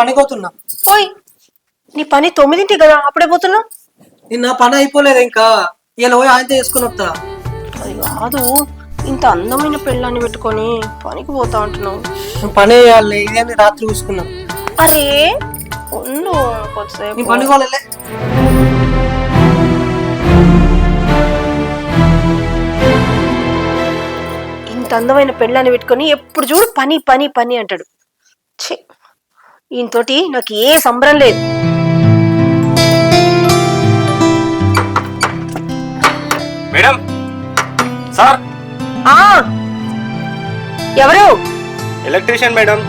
పనికి పోతున్నా ఓయ్ నీ పని తొమ్మిదింటి కదా అప్పుడే పోతున్నావు? నిన్న పని అయిపోలేదు ఇంకా. ఇలా పోయి ఆయనతో చేసుకుని వస్తా అది కాదు ఇంత అందమైన పెళ్ళాన్ని పెట్టుకొని పనికి పోతా అంటున్నావు. నేను పని చేయాలి ఇదేంటి రాత్రి చూసుకున్నా. అరే ఉండు కొద్దిసేపు. నీ పని వాళ్ళలే ఇంత అందమైన పెళ్ళాన్ని పెట్టుకొని ఎప్పుడు చూడు పని పని పని అంటాడు. ఛీ. ఈయనతోటి నాకు ఏ సంబరం లేదు. మేడం? సార్? ఆ! ఎవరు? Electrician madam.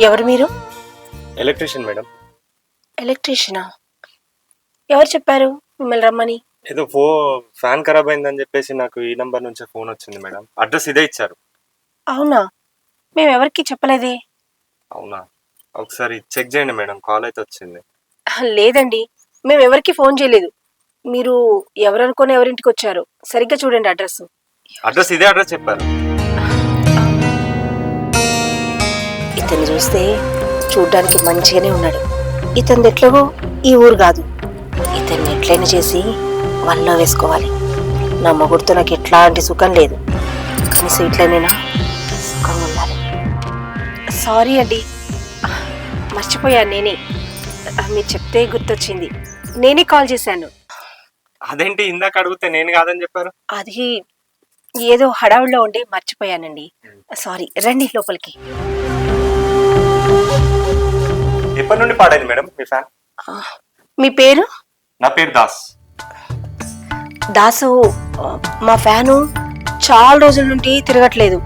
ఎవరు మీరు? Electrician madam. ఎలక్ట్రీషియనా? ఎవరు చెప్పారు? మిమ్మల్ని రమ్మని. ఏదో ఫో ఫ్యాన్ ఖరాబ్ అయిందని చెప్పేసి నాకు ఈ నంబర్ నుంచే ఫోన్ వచ్చింది మేడం. అడ్రస్ ఇదే ఇచ్చారు. అవునా? మేము ఎవరికి చెప్పలేదే? అవునా? ఒకసారి చెక్ చేయండి మేడం కాల్ అయితే వచ్చింది. లేదండి మేము ఎవరికి ఫోన్ చేయలేదు. మీరు ఎవరనుకొని ఎవరింటికి వచ్చారు సరిగ్గా చూడండి అడ్రస్. అడ్రస్ ఇదే అడ్రస్ చెప్పారు. ఇతన్ని చూస్తే చూడ్డానికి మంచిగానే ఉన్నాడు. ఇతని ఎట్లాగో ఈ ఊరు కాదు. ఇతన్ని ఎట్లయినా చేసి వల్ల వేసుకోవాలి. నా మొగుడుతో నాకు ఎట్లాంటి సుఖం లేదు. కనీసం ఇట్లనైనా సుఖంగా ఉండాలి. సారీ అండి. మర్చిపోయాను నేనే. మీరు చెప్తే గుర్తొచ్చింది. నేనే కాల్ చేశాను. అదేంటి ఇందాక అడిగితే నేను కాదని చెప్పారు? అది ఏదో హడావుడిలో ఉండి మర్చిపోయానండి. సారీ రండి లోపలికి. ఎప్పటి నుండి పాడైంది మేడం మీ ఫ్యాన్? మీ పేరు? నా పేరు దాస్. దాసు మా ఫ్యాను చాలా రోజుల నుండి తిరగట్లేదు.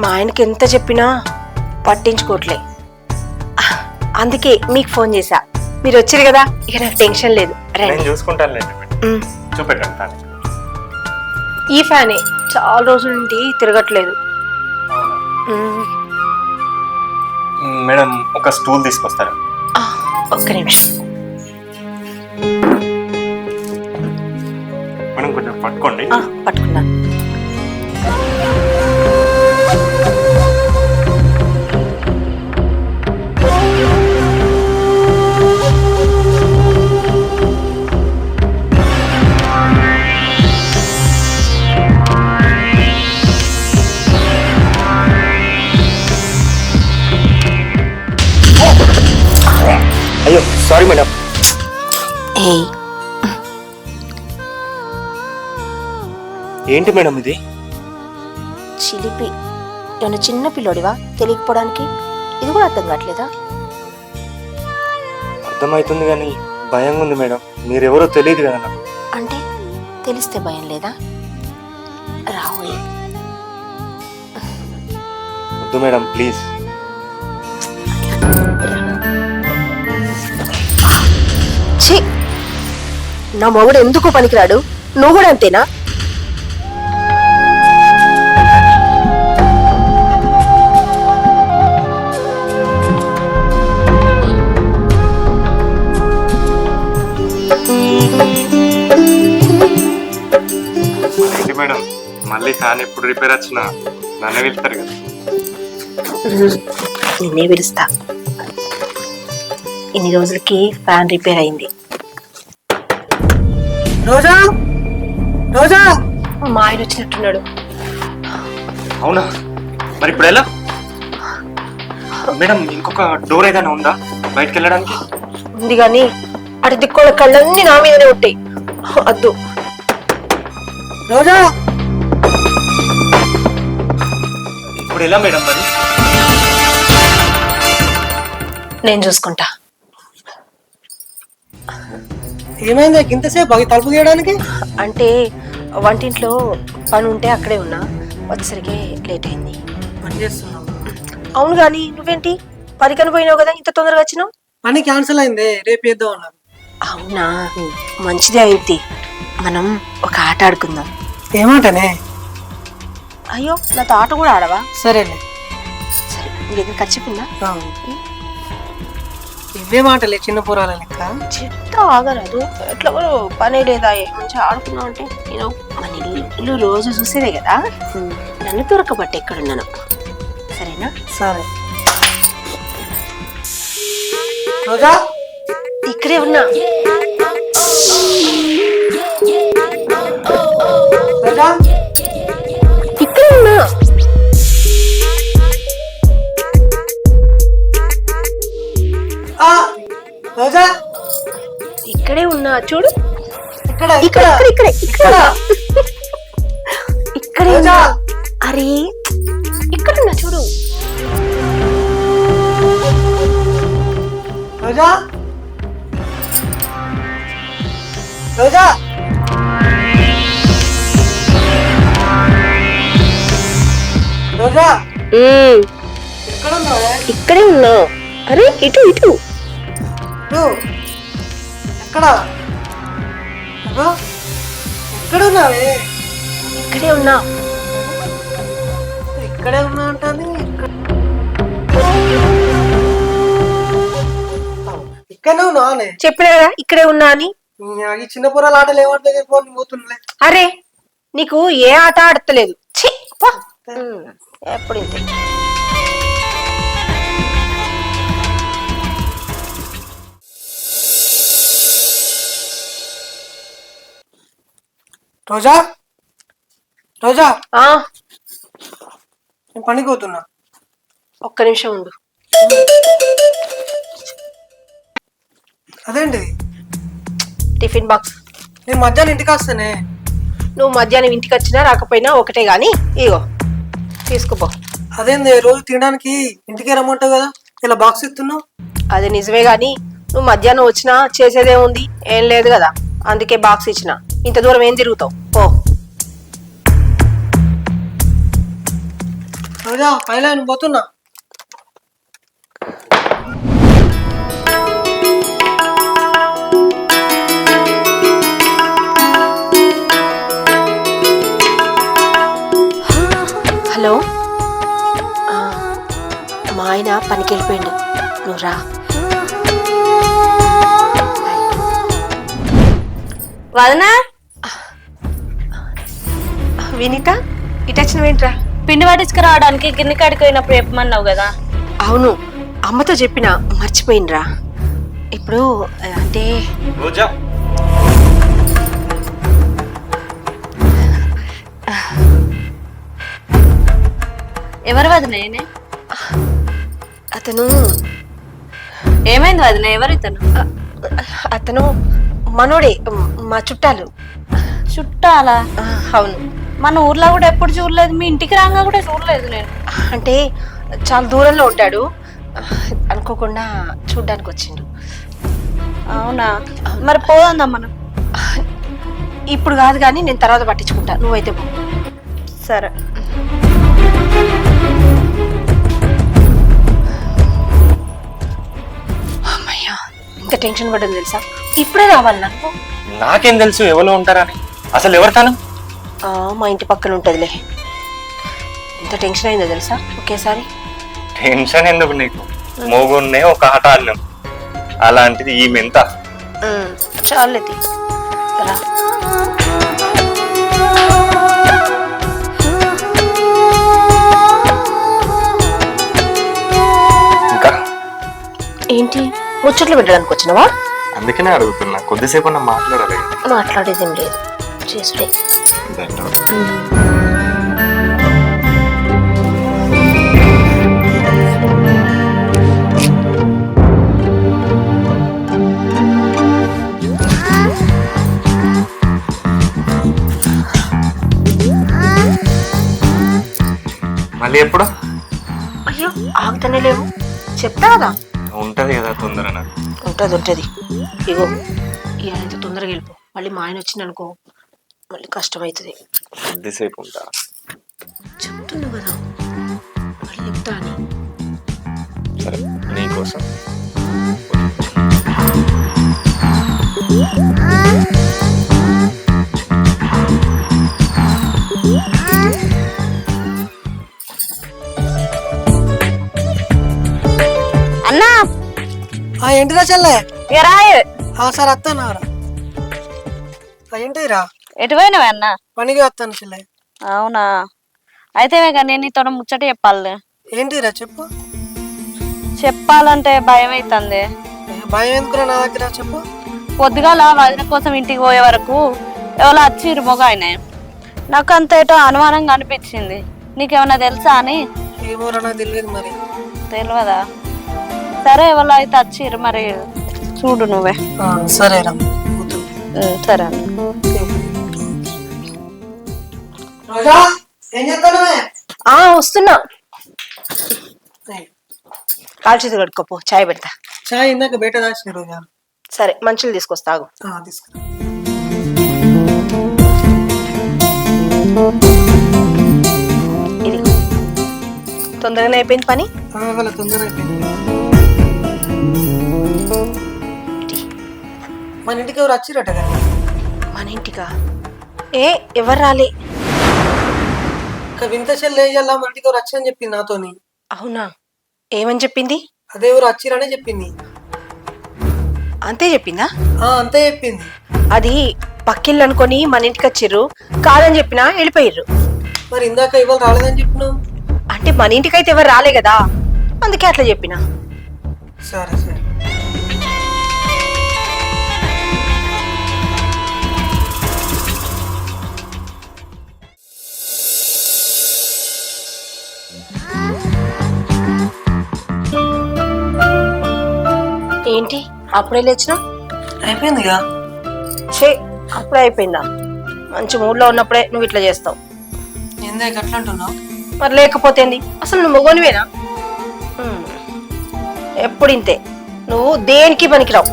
మా ఆయనకి ఎంత చెప్పినా పట్టించుకోవట్లే అందుకే మీకు ఫోన్ చేశా. మీరు వచ్చారు కదా ఇక నాకు టెన్షన్ లేదు. రండి. ఉమ్, చూపెట్టండి ఈ ఫ్యానే చాలా రోజుల నుండి తిరగట్లేదు. ఉమ్, మేడం ఒక స్టూల్ తీసుకొస్తారా? ఆ, ఒక్క నిమిషం. పట్టుకోండి. పట్టుకున్నాను. ఏంటి మేడం ఇది? చిలిపి. ఏమైనా చిన్న పిల్లోడివా? తెలియకపోవడానికి. ఇది కూడా అర్థం కావట్లేదా? అర్థమవుతుంది కానీ భయంగా ఉంది మేడం. మీరెవరో తెలియదు కదా నాకు. అంటే తెలిస్తే భయం లేదా? రాహుల్. వద్దు మేడం ప్లీజ్. నా మొగుడు ఎందుకు పనికిరాడు? నువ్వు కూడా అంతేనా? మళ్ళీ ఫ్యాన్ ఎప్పుడు రిపేర్ వచ్చినా నన్నే వెళ్తారు కదా. నిన్నే పిలుస్తా. ఇన్ని రోజులకి ఫ్యాన్ రిపేర్ అయింది. రోజా? రోజా? మా ఆయన వచ్చినట్టున్నాడు. అవునా? మరి ఇప్పుడు ఎలా? మేడం ఇంకొక డోర్ ఏదైనా ఉందా? బయటకు వెళ్ళడానికి ఉంది కానీ అటు దిక్కోళ్ళ కళ్ళన్నీ నా మీదనే ఉంటాయి. వద్దు రోజా? ఇప్పుడు ఎలా మేడం మరి? నేను చూసుకుంటా. ఏమైంది? ఇంతసేపు అవి తలుపు తీయడానికి? అంటే వంటింట్లో పని ఉంటే అక్కడే ఉన్నా వచ్చేసరికి లేట్ అయింది. పని చేస్తున్నావు? అవును కానీ నువ్వేంటి? పనికని పోయినావు కదా ఇంత తొందరగా వచ్చినావు? పని క్యాన్సిల్ అయింది రేపు చేద్దాం అన్నారు. అవునా? మంచిదే అయింది మనం ఒక ఆట ఆడుకుందాం. ఏమంటనే? అయ్యో నాతో ఆట కూడా ఆడవా? సరేలే. సరే నీ దగ్గర ఖర్చుకుందా ఇవే మాటలే చిన్న పురాల లెక్క. చెప్తా ఆగరాదు ఎట్లా కూడా పని లేదా మంచిగా ఆడుకున్నావు అంటే నేను మన ఇల్లు ఇల్లు రోజు చూసేదే కదా. నన్ను దొరకబట్టి ఎక్కడున్నాను. సరేనా? సరే. రోజా? ఇక్కడే ఉన్నా. రోజా? ఇక్కడే ఉన్నా చూడు. ఇక్కడ ఇక్కడ ఇక్కడ. ఇక్కడ ఇక్కడ అరే ఇక్కడ ఉన్నా చూడు. రోజా? రోజా? రోజా? ఇక్కడే ఉన్నా. అరే ఇటు ఇటు. ఎక్కడ? అగో, ఎక్కడ ఉన్నావే ఇక్కడే ఉన్నా. ఇక్కడే ఉన్నా అంటాను ఇక్కడ ఉన్నావానే చెప్పినా కదా ఇక్కడే ఉన్నా అని. ఈ చిన్న పొరాల ఆటలు ఏమంటే దగ్గర పోని పోతుండలే. అరే నీకు ఏ ఆట ఆడతలేదు? ఎప్పుడు ఇంతే? రోజా? రోజా? ఆ, నేను పనికి పోతున్నా ఒక్క నిమిషం ఉండు. అదేంటి టిఫిన్ బాక్స్. నేను మధ్యాహ్నం ఇంటికి వస్తానే. నువ్వు మధ్యాహ్నం ఇంటికి వచ్చినా రాకపోయినా ఒకటే గాని ఇగో తీసుకుపో. అదేంది రోజు తినడానికి ఇంటికే రమ్మంటావు కదా? ఇలా బాక్స్ ఇస్తున్నావు? అది నిజమే గాని నువ్వు మధ్యాహ్నం వచ్చినా చేసేదే ఉంది ఏం లేదు కదా అందుకే బాక్స్ ఇచ్చిన. ఇంత దూరం ఏం తిరుగుతావు? పో. రోజా పైన పోతున్నా. హలో? ఆ, మా ఆయన పనికి వెళ్ళిపోయిండు నువ్వు రా. వదనా? వినీత ఇటు వచ్చినవేంట్రా పిండి పట్టించుకురావడానికి గిన్నె కాడికి పోయినప్పుడు చెప్పమన్నావు కదా. అవును అమ్మతో చెప్పిన మర్చిపోయినరా. ఇప్పుడు అంటే రోజా. ఎవరు వదిన ఈయన? అతను ఏమైంది వదిన? ఎవరు ఇతను? అతను మనోడే మా చుట్టాలు. చుట్టాలా? ఆ, అవును. మన ఊర్లో కూడా ఎప్పుడు చూడలేదు మీ ఇంటికి రాగా కూడా చూడలేదు నేను. అంటే చాలా దూరంలో ఉంటాడు. అనుకోకుండా చూడ్డానికి వచ్చిండు. అవునా? మరి పోదాం మనం? ఇప్పుడు కాదు కానీ నేను తర్వాత పట్టించుకుంటా. నువ్వైతే పో. సరే. అమ్మయ్యా ఇంత టెన్షన్ పడ్డది తెలుసా? ఇప్పుడే రావాలి నాకు. నాకేం తెలుసు ఎవరు ఉంటారని. అసలు ఎవరు తను? మా ఇంటి పక్కన ఉంటుందిలే. ఇంత టెన్షన్ అయిందో తెలుసా? ఒకేసారి. టెన్షన్ ఎందుకు నీకు? మోగున్నే ఒక ఆట ఆడినాం. అలాంటిది ఈమె ఎంత ఉమ్, చాలేది రా. ఇంకా? ఏంటి? ముచ్చట్లు పెట్టడానికి వచ్చినావా? అందుకనే అడుగుతున్నా. కొద్దిసేపు నా మాట్లాడాలి. మాట్లాడేదేం లేదు. చేసుడే మళ్ళీ ఎప్పుడు? అయ్యో ఆగుతానే లేవు. చెప్తా కదా. ఉంటది కదా తొందర నాకు ఉంటది ఉంటది. ఇగో ఇంత తొందరగా వెళ్ళిపో. మళ్ళీ మా ఆయన వచ్చిందనుకో మళ్ళీ కష్టమవుతుంది కొద్దిసేపు ఉంటా చెప్తున్నావు కదా మళ్ళీ చెప్తా అని. సరే నీకోసం అన్నా! ఆ ఏంటిరా చెల్లె? రాయే ఆ సార్ వస్తానారా ఏంటిరా ఎటు పోయినవే అన్న? పనికి వస్తాను చెల్లె అవునా? అయితే నేను నీతో ముచ్చట చెప్పాలి ఏంటిరా చెప్పు? చెప్పాలంటే భయం అవుతుంది భయం ఎందుకురా నా దగ్గర చెప్పు? పొద్దుగాల వదిన కోసం ఇంటికి పోయే వరకు ఎవరో వచ్చిర్రు మొగ ఆయన నాకు అంత ఏటో అనుమానంగా అనిపించింది. నీకేమన్నా తెలుసా అని? ఏమోరా తెలియదు మరి. తెలియదా సరే ఎవరో అయితే వచ్చిర్రు మరి చూడు నువ్వే. సరేరా. సరే అన్న. రోజా ఏం చేస్తానవే ఆ వస్తున్నా. కాల్ చేతి కడుక్కోపో చాయ్ పెడతా. చాయ్ ఇందాక బయట దాచిన రోజా? సరే మంచులు తీసుకొస్తాగు ఆ, తీసుకురా. ఇది. తొందరగానే అయిపోయింది పని? వాళ్ళ తొందర అయిపోయింది. మన ఇంటికి ఎవరు వచ్చిరట కదా? మన ఇంటికా? ఏ ఎవరు రాలే? ఇంకా వింత చెల్లి వేయాలా ఎవరు వచ్చని చెప్పింది నాతోని. అవునా? ఏమని చెప్పింది? అదే ఎవరు వచ్చిరనే చెప్పింది. అంతే చెప్పిందా? ఆ అంతే చెప్పింది. అది పక్కిళ్ళు అనుకొని మన ఇంటికి వచ్చిర్రు కాదని చెప్పినా వెళ్ళిపోయిర్రు. మరి ఇందాక ఇవాళ రాలేదని చెప్పినావు? అంటే మన ఇంటికైతే ఎవరు రాలే కదా అందుకే అట్లా చెప్పినా. సరే సరే. ఏంటి? అప్పుడే లేచినా? అయిపోయిందిగా? చే అప్పుడే అయిపోయిందా? మంచి మూడ్లో ఉన్నప్పుడే నువ్వు ఇట్లా చేస్తావు. ఇందాక అట్లా అంటున్నావు? మరి లేకపోతే ఏంది? అసలు నువ్వు మొగోనివేనా? ఉమ్. ఎప్పుడు ఇంతే. నువ్వు దేనికి పనికిరావు?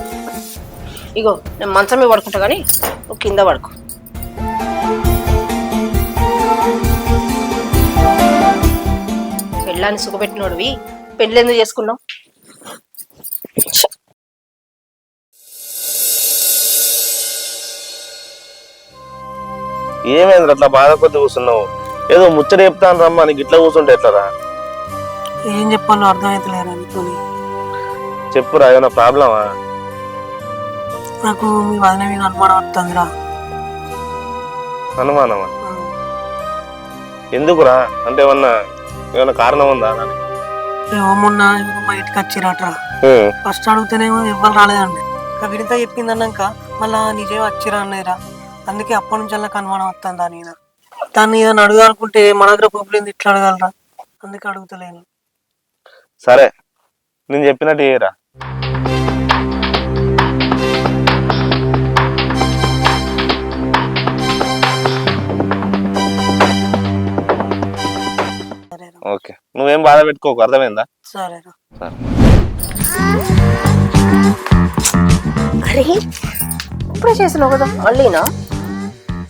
ఇగో నేను మంచం మీద పడుకుంటా కానీ నువ్వు కింద పడుకో. పెళ్ళాన్ని సుఖపెట్టినోడివి. పెళ్ళి ఎందుకు చేసుకున్నావు ఏమైంది అట్లా బాధ కొద్ది కూర్చున్నావు? ఏదో ముచ్చట చెప్తాను రమ్మా నీకు ఇట్లా కూర్చుంటే ఎట్లరా? ఏం చెప్పాలో అర్థమైతలేరా నీతోని చెప్పురా ఏమైనా ప్రాబ్లమా? నాకు మీ వదిన మీద అనుమానం వస్తుందిరా. అనుమానమా? ఎందుకురా? అంటే ఏమన్నా ఏమైనా కారణం ఉందా దానికి? ఇంటికి వచ్చిరట్రా. ఫస్ట్ అడిగితేనేమో ఎవ్వరు రాలేదండి. ఇంకా చెప్పింది అన్నాక మళ్ళా నిజమే వచ్చిరా అన్నయ్యరా అందుకే అప్పటి నుంచి నాకు అనుమానం వస్తుంది దాని మీద. దాన్ని ఏదైనా అడగాలనుకుంటే మన దగ్గర పప్పులేంది ఇట్లా అడగలరా. అందుకే అడుగుతలేను. సరే నేను చెప్పినట్టు చేయరా? సరేరా. ఓకే. నువ్వేం బాధ పెట్టుకోకు అర్థమైందా? సరేరా. అరే ఇప్పుడే చేసినావు కదా మళ్ళీనా?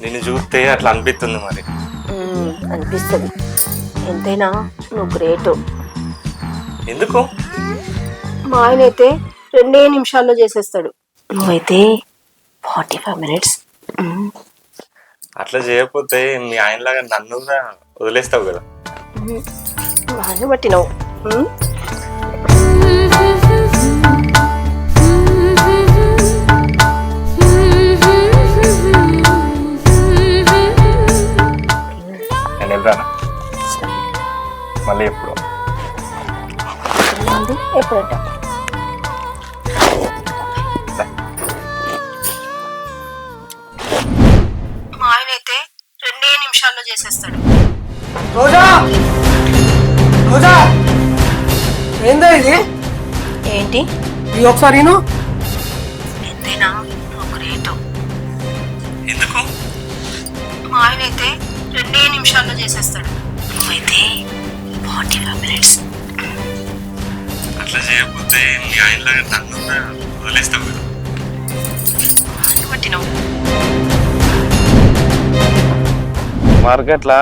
నిన్ను చూస్తే అట్లా అనిపిస్తుంది మరి. అనిపిస్తుంది. ఎంతైనా నువ్వు గ్రేటు. ఎందుకు? మా ఆయన అయితే రెండే నిమిషాల్లో చేసేస్తాడు. నువ్వైతే ఫార్టీ ఫైవ్ మినిట్స్ అట్లా చేయకపోతే మీ ఆయనలాగా నన్ను కూడా వదిలేస్తావు కదా. బాగానే పట్టినావు. వెళ్ళరానా మళ్ళీ ఎప్పుడు? ఉంది, ఎప్పుడంట మా ఆయన అయితే రెండే నిమిషాల్లో చేసేస్తాడు. రోజా! రోజా! ఏందో ఇది? ఏంటి? ఇది ఒకసారి. ఎంతైనా ఎందుకు? మా ఆయన అయితే రెండే నిమిషాల్లో చేసేస్తాడు. నువ్వైతే ఫార్టీ ఫైవ్ మినిట్స్. అట్లా చేయకపోతే మీ ఆయనలాగా నన్ను వదిలేస్తావు పట్టినావు మార్కెట్లో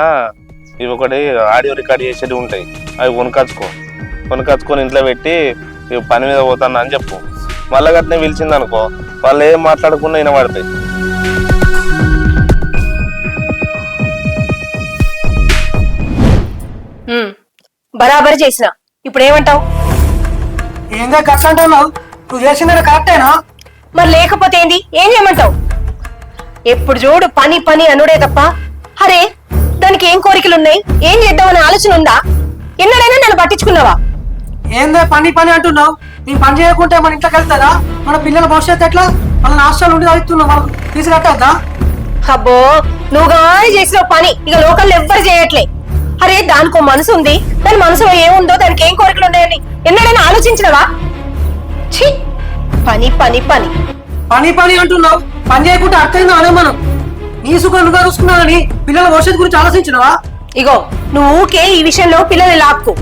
ఇవి ఒకటి ఆడియో రికార్డ్ చేసేవి ఉంటాయి. అవి కొనుకొచ్చుకో కొనుకొచ్చుకొని ఇంట్లో పెట్టి ఇవి పని మీద పోతాను అని చెప్పు. మళ్ళా గట్నే పిలిచింది అనుకో వాళ్ళు ఏం మాట్లాడకుండా వినబడతాయి. బరాబర్ చేసిన. ఇప్పుడు ఏమంటావు? ఏందో గట్ల అంటున్నావు? నువ్వు చేసిందే కరెక్టేనా? మరి లేకపోతే ఏంది? ఏం చేయమంటావు? ఎప్పుడు చూడు పని పని అనుడే తప్ప. అరే దానికి ఏం కోరికలు ఉన్నాయి ఏం చేద్దామనే ఆలోచన ఉందా? ఎన్నడైనా నన్ను పట్టించుకున్నావా? ఏందే పని పని అంటున్నావు? నీ పని చేయకుంటే మన ఇంట్లోకి వెళ్తారా? మన పిల్లల భవిష్యత్తు ఎట్లా? మన హాస్టల్ ఉండి చదువుతున్నావు. మనం ఫీజు కట్టద్దా అబ్బో నువ్వు గాని చేసిన పని ఇక లోకల్లో ఎవ్వరు చేయట్లే. అరే దానికో మనసు ఉంది. దాని మనసులో ఏముందో దానికి ఏం కోరికలు ఉన్నాయని ఎన్నడైనా ఆలోచించినవా? ఛీ! పని పని పని. పని పని అంటున్నావు. పని చేయకుంటే అర్థమైందా అనే మనం నీ సుఖం నువ్వు చూసుకున్నావని పిల్లల భవిష్యత్తు గురించి ఆలోచించినవా? ఇగో నువ్వు ఊకే ఈ విషయంలో పిల్లల్ని లాక్కు.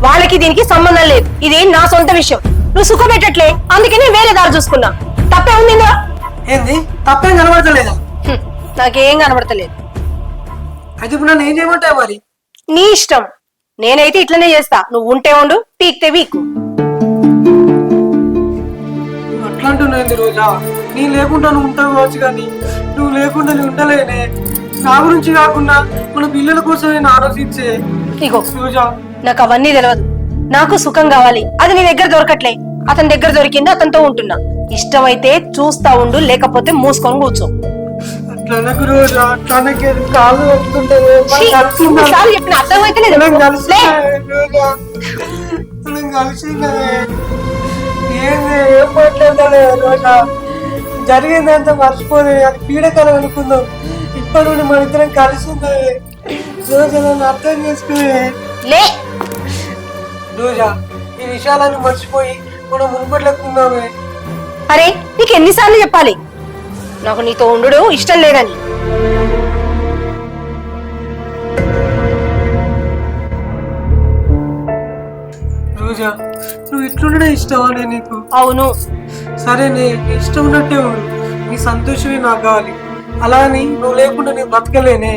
వాళ్ళకి దీనికి సంబంధం లేదు. ఇది నా సొంత విషయం. నువ్వు సుఖం పెట్టట్లే. అందుకే నేను వేరే దారి చూసుకున్నా. తప్పే ఉంది? ఏంది? తప్పేం కనబడతలేదా. నాకేం కనబడతలేదు. అయితే ఇప్పుడు నన్ను ఏం చేయమంటావు మరి? నీ ఇష్టం. నేనైతే ఇట్లనే చేస్తా. నువ్వు ఉంటే ఉండు పీక్తే వీకు నువ్వు అట్లా అంటున్నావు రోజా? నీ లేకుండా నువ్వు ఉంటావు కావచ్చు కానీ నువ్వు లేకుండా నేను ఉండలేనే. నా గురించి కాకుండా మన పిల్లల కోసం నేను ఆలోచించే. ఇగో రోజా. నాకు అవన్నీ తెలియదు నాకు సుఖం కావాలి. అది నీ దగ్గర దొరకట్లే. అతని దగ్గర దొరికింది అతనితో ఉంటున్నా. ఇష్టమైతే చూస్తా ఉండు లేకపోతే మూసుకొని కూర్చో. అనకు రోజా అనకే కాళ్ళు చెప్పిన అర్థమైతే మనం లే. కలిసినామే రోజా మనం కలిసినామే ఏంది ఏం మాట్లాడలే రోజా జరిగిందంతా మర్చిపోలే. అది పీడకలం అనుకుందాం. ఇప్పటి నుండి మన ఇద్దరం కలిసి ఉందే రోజా నన్ను అర్థం చేసుకునే. రోజా ఈ విషయాలన్నీ మర్చిపోయి మనం మునుపట్లెక్కున్నామే అరే నీకు ఎన్నిసార్లు చెప్పాలి? నాకు నీతో ఉండు ఇష్టం లేదని. రోజా నువ్వు ఇట్లుండడే ఇష్టమా నేను నీకు? అవును. సరే నీ నీ ఇష్టం ఉన్నట్టే ఉండు. నీ సంతోషమే నాకు కావాలి. అలా అని నువ్వు లేకుండా నేను బతకలేనే.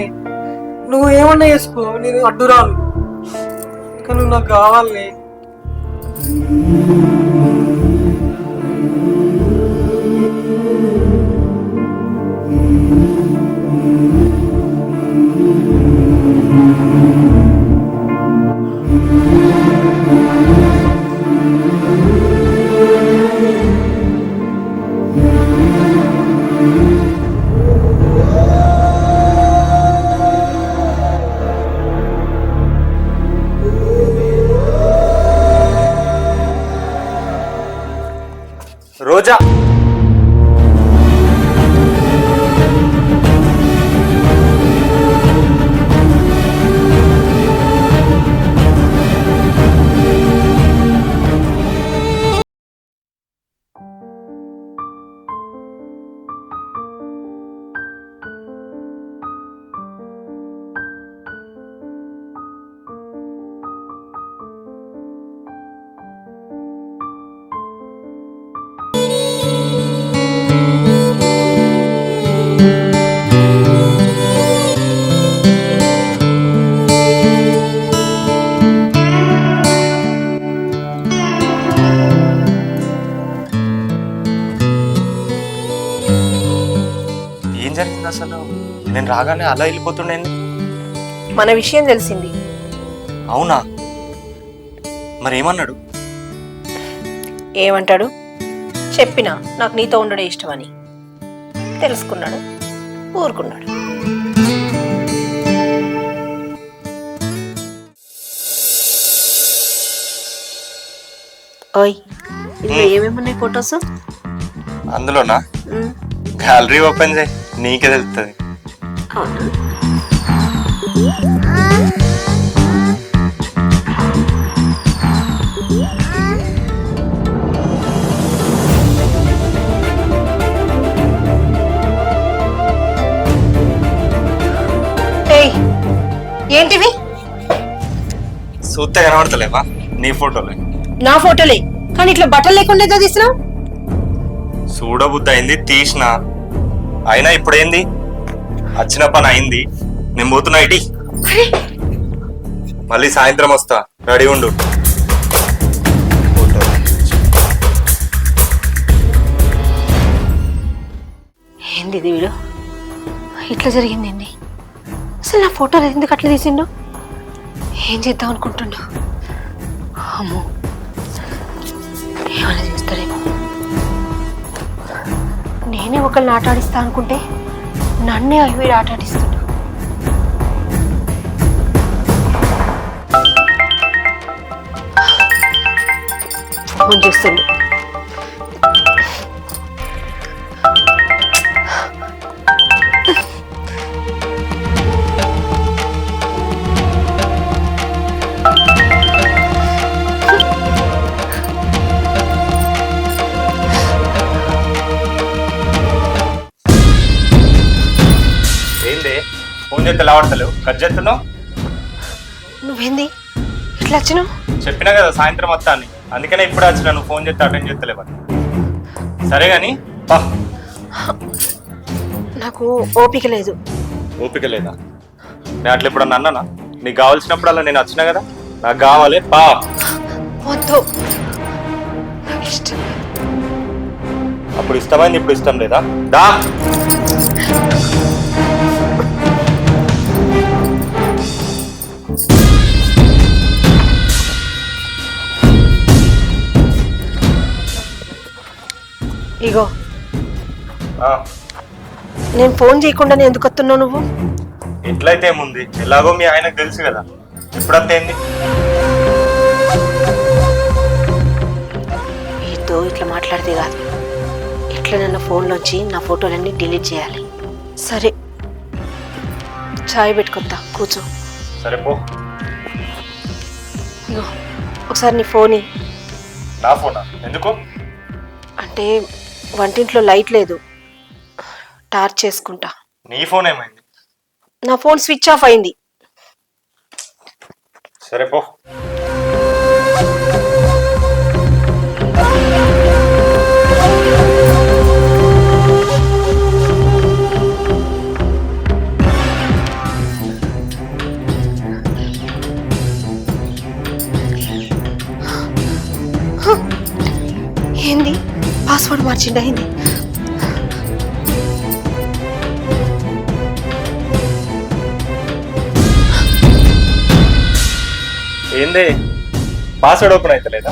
నువ్వు ఏమన్నా చేసుకో నేను అడ్డురాను. ఇంకా నువ్వు నాకు కావాలి రోజా రాగానే అలా వెళ్ళిపోతుండేంది? మన విషయం తెలిసింది. అవునా? మరి ఏమన్నాడు ఏమంటాడు? చెప్పినా నాకు నీతో ఉండడం ఇష్టమని. తెలుసుకున్నాడు. ఊరుకున్నాడు. ఓయ్ ఇందులో ఏమేమి ఉన్నాయి ఫొటోస్? అందులోనా? గ్యాలరీ ఓపెన్ చేయి నీకే తెలుస్తుంది ఏయ్ ఏంటివి? చూస్తే కనబడతలేవా? నీ ఫోటోలే. నా ఫోటోలే కానీ ఇట్లా బట్టలు లేకుండా ఏదో తీసినావు చూడబుద్ధి అయింది తీసిన. అయినా ఇప్పుడేంది? వచ్చిన పని అయింది. నేను పోతున్నా ఇటీ. మళ్ళీ సాయంత్రం వస్తా. రెడీ ఉండు. ఏంది వీడు? ఇట్లా జరిగిందండి అసలు నా ఫోటోలు ఎందుకు అట్లా తీసిండు? ఏం చేద్దాం అనుకుంటుండు? అమ్మో. ఏమైనా చేస్తా చెప్తారేమో నేనే ఒకళ్ళని ఆట ఆడిస్తా అనుకుంటే నన్నే వీడు ఆట ఆడిస్తున్నా ఫోన్ ఫోన్ చేస్తే లావడతలేవు కట్ చేస్తున్నావు నువ్వేంది? ఇట్లా వచ్చినావు? చెప్పినా కదా సాయంత్రం వస్తాను అందుకనే ఇప్పుడు వచ్చిన నువ్వు ఫోన్ చేస్తే అటెండ్ చేస్తలేవని సరే పా. నాకు ఓపిక లేదు. ఓపిక లేదా? నేను అట్లా ఇప్పుడు అన్నానా? నీకు కావాల్సినప్పుడల్లా నేను వచ్చినా కదా? నాకు కావాలి పా. వద్దు. అప్పుడు ఇష్టమైంది ఇప్పుడు ఇష్టం లేదా? దా. ఇగో. నేను ఫోన్ చేయకుండానే ఎందుకు వస్తున్నావు నువ్వు? ఎట్లయితే ఏముంది? ఎలాగో మీ ఆయనకు తెలుసు కదా. ఇప్పుడంతా ఏంది? వీటితో ఇట్లా మాట్లాడితే కాదు. ఇట్లా నన్ను ఫోన్లోంచి నా ఫోటోలన్నీ డిలీట్ చేయాలి. సరే. చాయ్ పెట్టుకొత్తా. కూర్చో. సరే పో. ఇగో. ఒకసారి నీ ఫోన్. నా ఫోనా? ఎందుకు? అంటే వంటింట్లో లైట్ లేదు. టార్చ్ చేసుకుంటా. నీ ఫోన్ ఏమైంది? నా ఫోన్ స్విచ్ ఆఫ్ అయింది. సరే పో. మార్చిండా ఏంది? ఏంది? పాస్వర్డ్ ఓపెన్ అవుతలేదా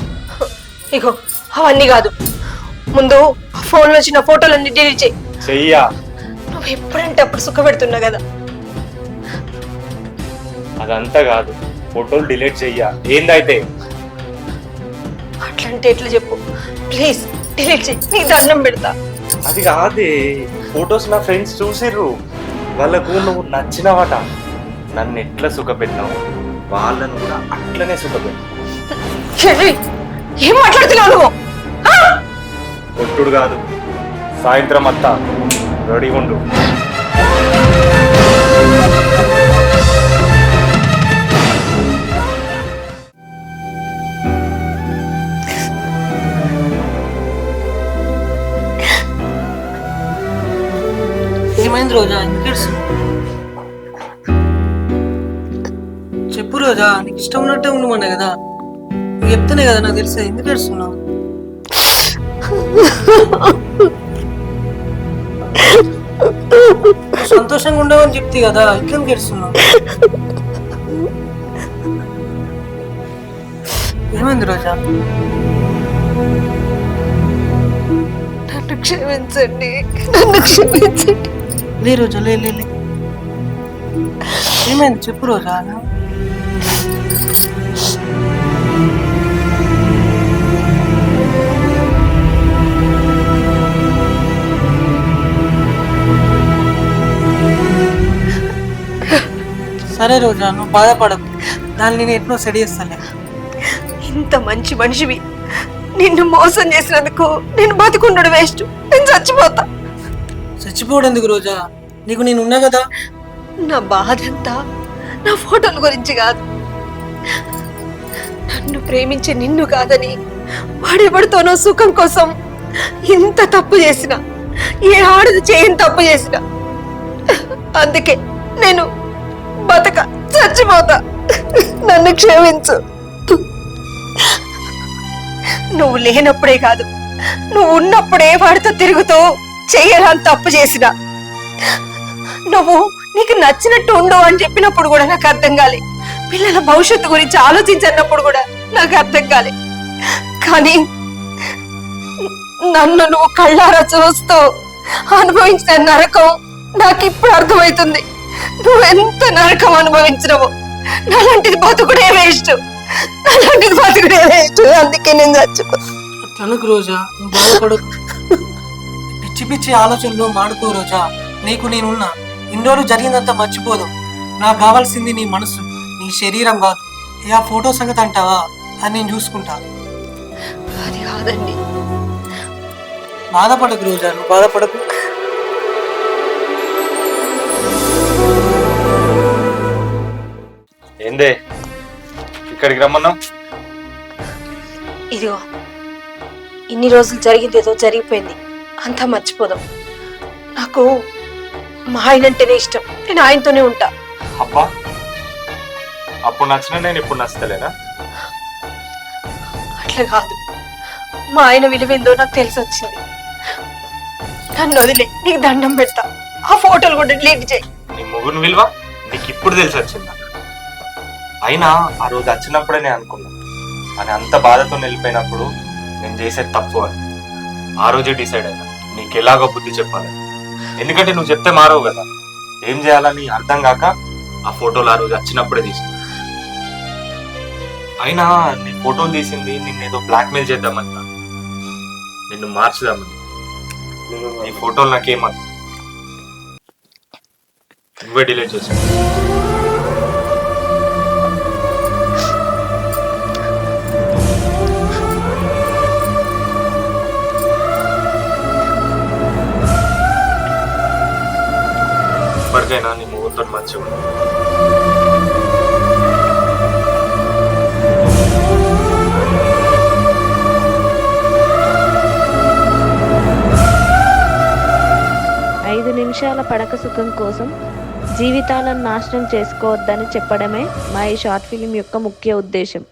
ఇగో అవన్నీ కాదు. ముందు ఫోన్లో వచ్చిన ఫోటోలన్నీ డిలీట్ చేయి. చెయ్యా. నువ్వు ఎప్పుడంటే అప్పుడు సుఖ కదా. అదంతా కాదు. ఫోటోలు డిలీట్ చెయ్యా. ఏందైతే? అట్లంటే ఎట్లా చెప్పు? ప్లీజ్. డిలీట్ చేయి నీ దండం పెడతా. అది కాదే ఫొటోస్ నా ఫ్రెండ్స్ చూసిర్రు. వాళ్ళకు నువ్వు నచ్చినవట. నన్ను ఎట్లా సుఖపెట్టినావు? వాళ్ళను కూడా అట్లనే సుఖపెట్టు. చెర్రీ, ఏం మాట్లాడుతున్నావు నువ్వు? ఆ? కొట్టుడు కాదు. సాయంత్రం అంతా రెడీ ఉండు. ఏమైంది రోజా ఎందుకు ఏడుస్తున్నావు? చెప్పు రోజా నీకు ఇష్టం ఉన్నట్టే ఉండమన్నా కదా. నువ్వు చెప్తేనే కదా నాకు తెలిసేది ఎందుకు ఏడుస్తున్నావు సంతోషంగా ఉండవని చెప్తే కదా ఇట్లా ఏడుస్తున్నావు ఏమైంది రోజా? నన్ను క్షమించండి నన్ను క్షమించండి. లే రోజా లే లే ఏమైంది చెప్పు రోజా సరే రోజా నువ్వు బాధపడకు. దాన్ని నేను ఎట్నో సెడి చేస్తాలే. ఇంత మంచి మనిషివి. నిన్ను మోసం చేసినందుకు నేను బతుకుండడు వేస్ట్. నేను చచ్చిపోతా. చచ్చిపోవడం ఎందుకు రోజా? నీకు నేను ఉన్నా కదా? నా బాధ అంతా నా ఫోటోల గురించి కాదు. నన్ను ప్రేమించే నిన్ను కాదని వాడెవడితోనో సుఖం కోసం ఎంత తప్పు చేసిన ఏ ఆడది చేయని తప్పు చేసిన అందుకే నేను బతక చచ్చిపోతా. నన్ను క్షమించు. నువ్వు లేనప్పుడే కాదు నువ్వు ఉన్నప్పుడే వాడితో తిరుగుతూ చెయ్యరాని తప్పు చేసిన. నువ్వు నీకు నచ్చినట్టు ఉండవు అని చెప్పినప్పుడు కూడా నాకు అర్థం కాలే. పిల్లల భవిష్యత్తు గురించి ఆలోచించన్నప్పుడు కూడా నాకు అర్థం కాలే. కానీ నన్ను నువ్వు కళ్ళారా చూస్తూ అనుభవించిన నరకం నాకు ఇప్పుడు అర్థమవుతుంది. నువ్వు ఎంత నరకం అనుభవించినవు. నాలాంటిది బతుకుడే వేస్ట్. నాలాంటిది బతుకుడే వేస్ట్. అందుకే నేను చచ్చిపో రోజా పిచ్చి పిచ్చి ఆలోచనలు మాడుకో రోజా. నీకు నేనున్నా. ఇన్ని రోజులు జరిగిందంతా మర్చిపోదు. నాకు కావాల్సింది నీ మనసు. నీ శరీరం కాదు. ఏ ఆ ఫోటో సంగతి అంటావా? అని నేను చూసుకుంటా. అది కాదండి. బాధపడకు రోజా నువ్వు బాధపడకు. ఏందే? ఇక్కడికి రమ్మన్నావు? ఇదిగో. ఇన్ని రోజులు జరిగింది ఏదో జరిగిపోయింది. అంతా మర్చిపోదాం. నాకు మా ఆయన అంటేనే ఇష్టం. నేను ఆయనతోనే ఉంటా. అబ్బా అప్పుడు నచ్చిన నేను ఇప్పుడు నచ్చలేనా? అట్లా కాదు. మా ఆయన విలువేందో నాకు తెలిసి వచ్చింది నన్ను వదిలే నీకు దండం పెడతా. ఆ ఫోటోలు కూడా డిలీట్ చేయి. నీ మొగుని విలువ నీకు ఇప్పుడు తెలిసి వచ్చిందా అయినా ఆ రోజు వచ్చినప్పుడే నేను అనుకున్నా. అని అంత బాధతో వెళ్ళిపోయినప్పుడు నేను చేసేది తప్పు అని ఆ రోజే డిసైడ్ అయినా. నీకు ఎలాగో బుద్ధి చెప్పాలి. ఎందుకంటే నువ్వు చెప్తే మారవు కదా. ఏం చేయాలని అర్థం కాక ఆ ఫోటోలు ఆ రోజు వచ్చినప్పుడే తీసుకున్నా అయినా నీ ఫోటోలు తీసింది నిన్ను ఏదో బ్లాక్మెయిల్ చేద్దామని నిన్ను మార్చుదామని నీ ఫోటోలు నాకేమన్నా. నువ్వే డిలీట్ చేసావు ఇప్పటికైనా నీ ముగ్గురితో మంచిగా ఐదు నిమిషాల పడక సుఖం కోసం జీవితాలను నాశనం చేసుకోవద్దని చెప్పడమే మా ఈ షార్ట్ ఫిలిం యొక్క ముఖ్య ఉద్దేశం.